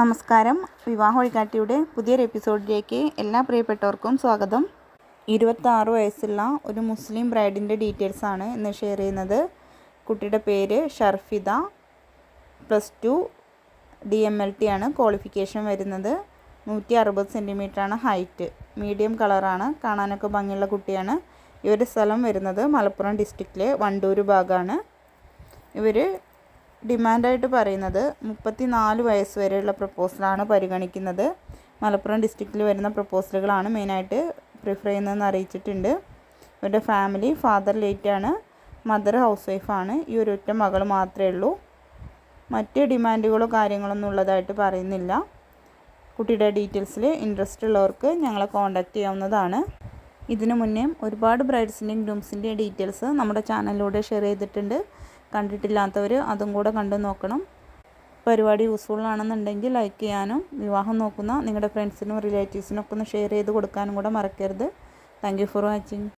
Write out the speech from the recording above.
നമസ്കാരം. വിവാഹ വഴികാട്ടിയുടെ പുതിയൊരു എപ്പിസോഡിലേക്ക് എല്ലാ പ്രിയപ്പെട്ടവർക്കും സ്വാഗതം. ഇരുപത്താറ് വയസ്സുള്ള ഒരു മുസ്ലിം ബ്രൈഡിന്റെ ആണ് ഇന്ന് ഷെയർ ചെയ്യുന്നത്. കുട്ടിയുടെ പേര് Sharfida plus two D M L T ആണ് ക്വാളിഫിക്കേഷൻ വരുന്നത്. നൂറ്റി അറുപത് സെന്റിമീറ്ററാണ് ഹൈറ്റ്. മീഡിയം കളറാണ്. കാണാനൊക്കെ ഭംഗിയുള്ള കുട്ടിയാണ്. ഇവരുടെ സ്ഥലം വരുന്നത് മലപ്പുറം ഡിസ്ട്രിക്റ്റിലെ വണ്ടൂർ ഭാഗമാണ് ഇവർ ഡിമാൻഡായിട്ട് പറയുന്നത് മുപ്പത്തി നാല് വയസ്സ് വരെയുള്ള പ്രപ്പോസലാണ് പരിഗണിക്കുന്നത്. മലപ്പുറം ഡിസ്ട്രിക്റ്റിൽ വരുന്ന പ്രപ്പോസലുകളാണ് മെയിനായിട്ട് പ്രിഫർ ചെയ്യുന്നതെന്ന് അറിയിച്ചിട്ടുണ്ട്. ഇവരുടെ ഫാമിലി ഫാദർ ലേറ്റാണ് മദർ ഹൗസ് വൈഫാണ്. ഈ ഒരു ഒറ്റ മകൾ മാത്രമേ ഉള്ളൂ. മറ്റ് ഡിമാൻഡുകളോ കാര്യങ്ങളൊന്നും ഉള്ളതായിട്ട് പറയുന്നില്ല. കുട്ടിയുടെ ഡീറ്റെയിൽസിൽ ഇൻട്രസ്റ്റ് ഉള്ളവർക്ക് ഞങ്ങളെ കോൺടാക്റ്റ് ചെയ്യാവുന്നതാണ്. ഇതിനു മുന്നേ ഒരുപാട് ബ്രൈഡ്സിന്റെയും ഗ്രൂംസിന്റെയും ഡീറ്റെയിൽസ് നമ്മുടെ ചാനലിലൂടെ ഷെയർ ചെയ്തിട്ടുണ്ട്. കണ്ടിട്ടില്ലാത്തവർ അതും കൂടെ കണ്ടു നോക്കണം. പരിപാടി യൂസ്ഫുൾ ആണെന്നുണ്ടെങ്കിൽ ലൈക്ക് ചെയ്യാനും വിവാഹം നോക്കുന്ന നിങ്ങളുടെ ഫ്രണ്ട്സിനും റിലേറ്റീവ്സിനും ഒക്കെ ഒന്ന് ഷെയർ ചെയ്ത് കൊടുക്കാനും കൂടെ മറക്കരുത്. Thank for watching